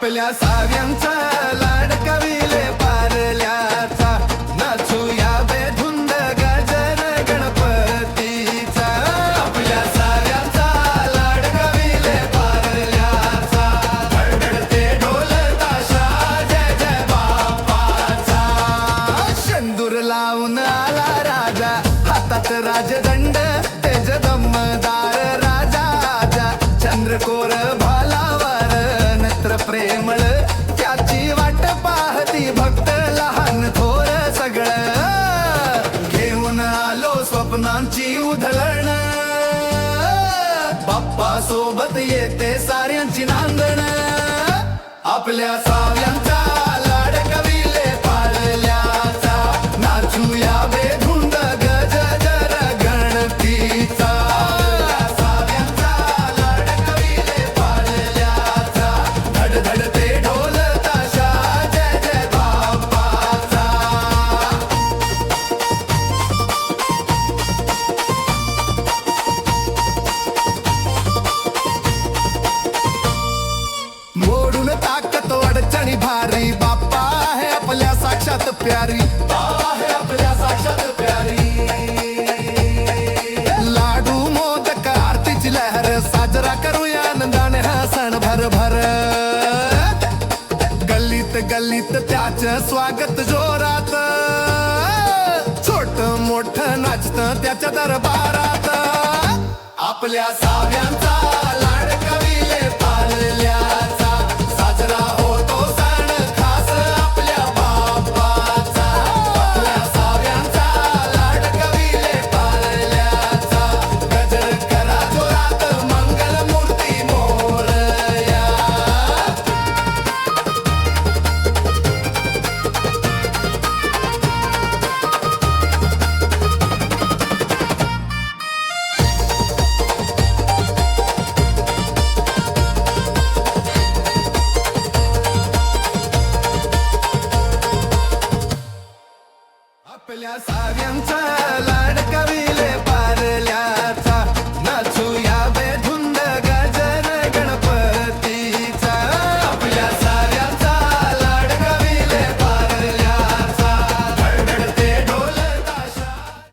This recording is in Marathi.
आपल्या साव्यांचा लाडकविले पारल्याचा. नाचू या बेधुंद गजर गणपतीचा. आपल्या साव्यांचा लाडकविले पारल्याचा. धडधडते ढोल ताशा जय जय बापाचा शेंदूर लावून आला राजा. हातात राजदंड ते जगम्मा सोबत येते साऱ्यांची नांदण. आपल्या प्यारी। आपल्या साक्षात प्यारी लाडू मोदक आरतीची लहर साजरा करूया आनंदाने हा सण भर भर गल्लीत गल्लीत त्याच स्वागत जोरात। छोट मोठ नाचत त्याच्या दरबारात। आपल्या साव्यांचा yes.